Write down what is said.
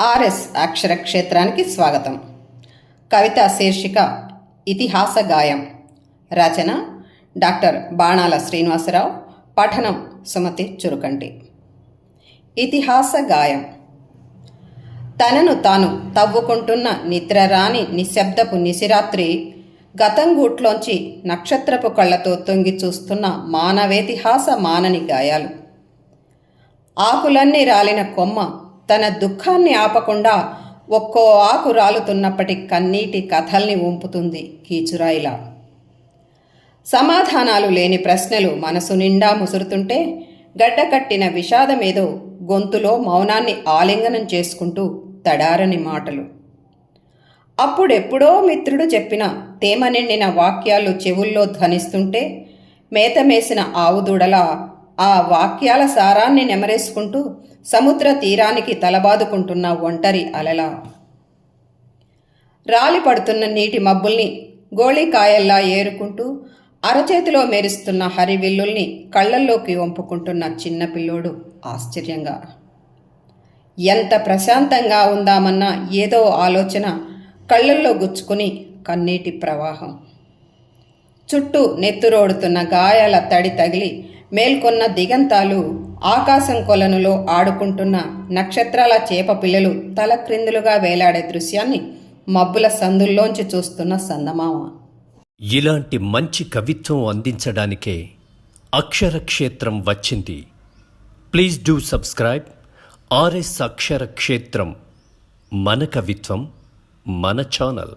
RS అక్షర క్షేత్రానికి స్వాగతం. కవిత శీర్షిక ఇతిహాస గాయం. రచన డాక్టర్ బాణాల శ్రీనివాసరావు. పఠనం సుమతి చురుకంటి. ఇతిహాస గాయం. తనను తాను తవ్వుకుంటున్న నిద్రరాని నిశ్శబ్దపు నిశిరాత్రి గతంగూట్లోంచి నక్షత్రపు కళ్ళతో తొంగి చూస్తున్న మానవేతిహాస మానని గాయాలు. ఆకులన్నీ రాలిన కొమ్మ తన దుఃఖాన్ని ఆపకుండా ఒక్కో ఆకు రాలుతున్నప్పటి కన్నీటి కథల్ని ఉంపుతుంది కీచురాయిలా. సమాధానాలు లేని ప్రశ్నలు మనసు నిండా ముసురుతుంటే గడ్డకట్టిన విషాదమేదో గొంతులో మౌనాన్ని ఆలింగనం చేసుకుంటూ తడారని మాటలు. అప్పుడెప్పుడో మిత్రుడు చెప్పిన తేమ నిండిన వాక్యాలు చెవుల్లో ధ్వనిస్తుంటే మేతమేసిన ఆవుదూడలా ఆ వాక్యాల సారాన్ని నెమరేసుకుంటూ సముద్ర తీరానికి తలబాదుకుంటున్న ఒంటరి అలలా. రాలి పడుతున్న నీటి మబ్బుల్ని గోళీకాయల్లా ఏరుకుంటూ అరచేతిలో మెరుస్తున్న హరివిల్లుల్ని కళ్ళల్లోకి వంపుకుంటున్న చిన్నపిల్లోడు ఆశ్చర్యంగా. ఎంత ప్రశాంతంగా ఉందామన్న ఏదో ఆలోచన కళ్ళల్లో గుచ్చుకుని కన్నీటి ప్రవాహం. చుట్టూ నెత్తురోడుతున్న గాయాల తడి తగిలి మేల్కొన్న దిగంతాలు ఆకాశం కొలనులో ఆడుకుంటున్న నక్షత్రాల చేప పిల్లలు తల క్రిందులుగా వేలాడే దృశ్యాన్ని మబ్బుల సందుల్లోంచి చూస్తున్న సందమామ. ఇలాంటి మంచి కవిత్వం అందించడానికే అక్షరక్షేత్రం వచ్చింది. Please do subscribe. RS Aksharakshetram మన కవిత్వం మన ఛానల్.